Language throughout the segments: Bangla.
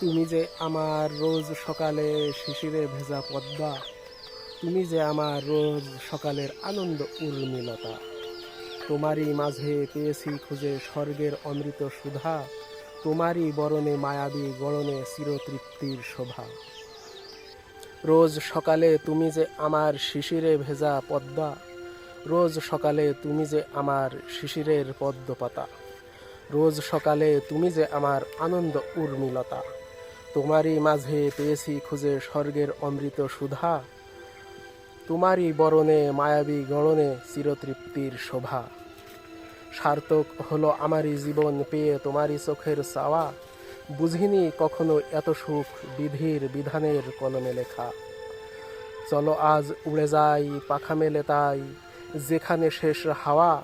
তুমি যে আমার রোজ সকালে শিশিরে ভেজা পদ্মা, তুমি যে আমার রোজ সকালের আনন্দ উর্মিলতা। তোমারই মাঝে পেয়েছি খুঁজে স্বর্গের অমৃত সুধা, তোমারই বরণে মায়াবী গড়নে চিরতৃপ্তির শোভা। রোজ সকালে তুমি যে আমার শিশিরে ভেজা পদ্মা, রোজ সকালে তুমি যে আমার শিশিরের পদ্ম পাতা রোজ সকালে তুমি যে আমার আনন্দ উর্মিলতা। তোমারই মাঝে পেয়েছি খুঁজে স্বর্গের অমৃত সুধা। তোমারই বরণে, মায়াবী গণনে চিরতৃপ্তির শোভা। সার্থক হলো আমারই জীবন, পেয়ে তোমারই চোখের চাওয়া। বুঝিনি কখনো এত সুখ, বিধির বিধানের কলমে লেখা। চলো আজ উড়ে যাই, পাখা মেলে তাই, যেখানে শেষ হাওয়া।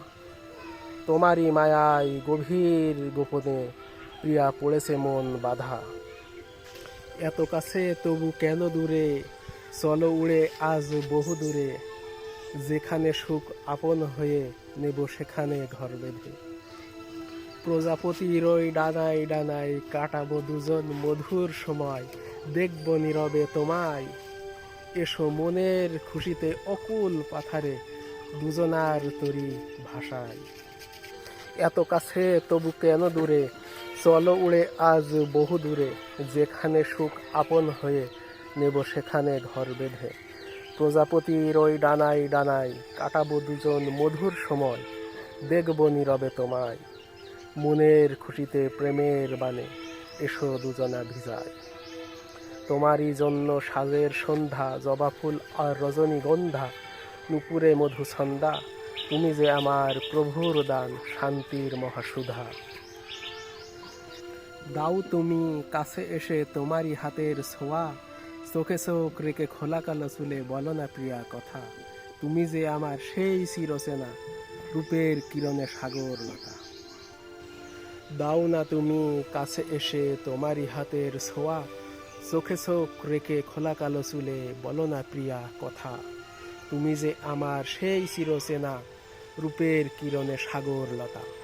তোমারই মায়ায় গভীর গোপনে, প্রিয়া পড়েছে মন বাধা। এত কাছে, তবু কেন দূরে? চলো উড়ে আজ বহু দূরে। যেখানে সুখ আপন হয়ে নেব, সেখানে ঘর বেঁধে। প্রজাপতির ওই ডানায় ডানায় কাটাবো দুজন মধুর সময়। দেখব নীরবে তোমায়। এসো মনের খুশিতে অকুল পাথারে দুজনার তরি ভাষায়। এত কাছে, তবু কেন দূরে? চলো উড়ে আজ বহু দূরে, যেখানে সুখ আপন হয়ে নেব সেখানে ঘর বেঁধে। প্রজাপতির ওই ডানায় ডানায় কাটাবো দুজন মধুর সময়, দেখব নীরবে তোমায়। মনের খুশিতে প্রেমের বানে এসো দুজনা ভিজায়। তোমারই জন্য সাজের সন্ধ্যা, জবা ফুল আর রজনীগন্ধা, নুপুরে মধুছন্দা, তুমি যে আমার প্রভুর দান, শান্তির মহাসুধা। দাও তুমি কাছে এসে তোমারই হাতের ছোঁয়া। চোখে চোখ রেখে খোলা কালো চুলে বলো না প্রিয়া কথা। তুমি যে আমার সেই চিরচেনা রূপের কিরণে সাগর লতা। দাও না তুমি কাছে এসে তোমারই হাতের ছোঁয়া। চোখে চোখ রেখে খোলা কালো চুলে বলো না প্রিয়া কথা। তুমি যে আমার সেই চিরচেনা রূপের কিরণে সাগর লতা।